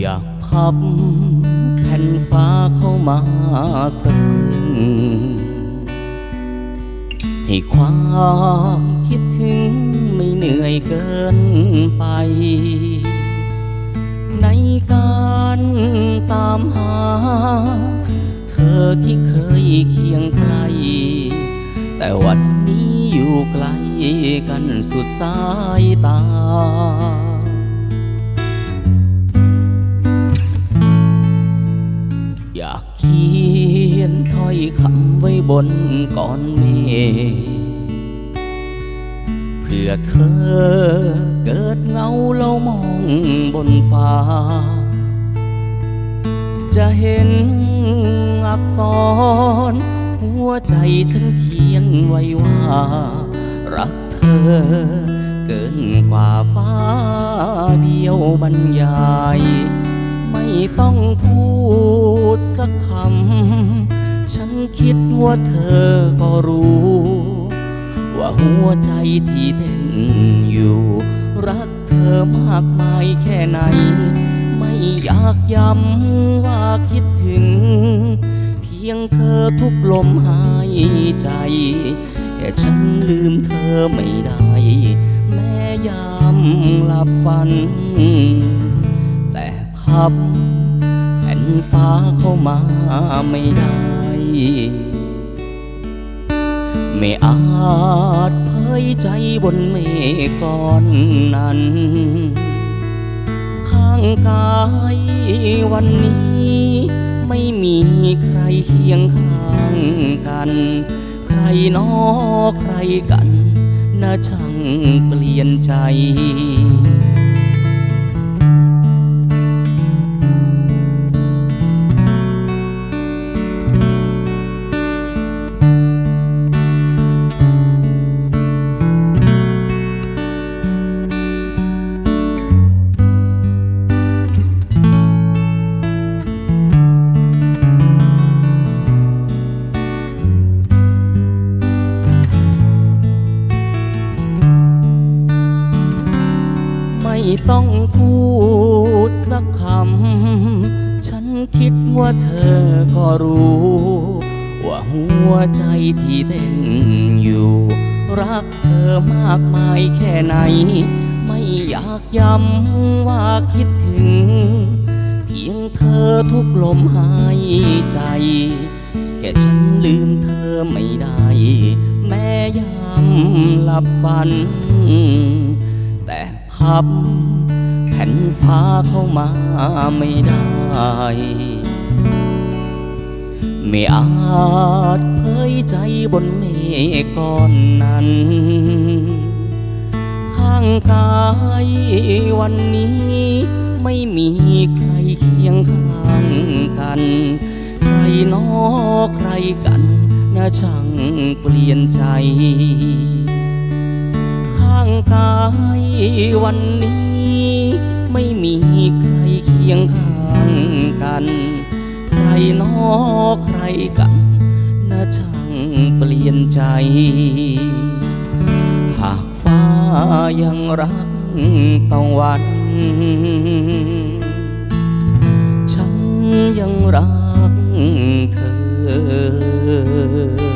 อยากพับแผ่นฟ้าเข้ามาสักครึ่งให้ความคิดถึงไม่เหนื่อยเกินไป ในการตามหา เธอที่เคยเคียงไกล แต่วันนี้อยู่ไกลกันสุดสายตา อยากเขียนถ้อยคำไว้บนก้อนเมฆเพื่อเธอเกิดเงาเรามองบนฟ้า จะเห็นอักษร หัวใจฉันเขียนไว้ว่า รักเธอเกินกว่าฟ้าเดียวบรรยาย ไม่ต้องพูด สักคำ ฉันคิดว่าเธอก็รู้ ว่าหัวใจที่เต้นอยู่ รักเธอมากมายแค่ไหน ไม่อยากย้ำว่าคิดถึง เพียงเธอทุกลมหายใจแค่ฉันลืมเธอไม่ได้ แม้ยามหลับฝัน แต่พับ ฟ้าเข้ามาไม่ได้ ไม่อาจเผยใจบนเมฆก้อนนั้น ข้างกายวันนี้ ไม่มีใครเคียงข้างกัน ใครนอใครกันน่าช่างเปลี่ยนใจ ต้องพูดสักคำ ฉันคิดว่าเธอก็รู้ ว่าหัวใจที่เต้นอยู่ รักเธอมากมายแค่ไหน ไม่อยากย้ำว่าคิดถึง เพียงเธอทุกลมหายใจ แค่ฉันลืมเธอไม่ได้ แม้ยามหลับฝัน แต่ พับ แผ่นฟ้าเข้ามาไม่ได้ ไม่อาจเผยใจบนเมฆก้อนนั้น ข้างกายวันนี้ไม่มีใครเคียงข้างกัน ใครนอใครกันน่าช่างเปลี่ยนใจางกายวันนี้ไม่มีใครเคียงข้างกัน ใครนอใครกันน่าช่างเปลี่ยนใจ หากฟ้ายังรักตะวัน ฉันยังรักเธอ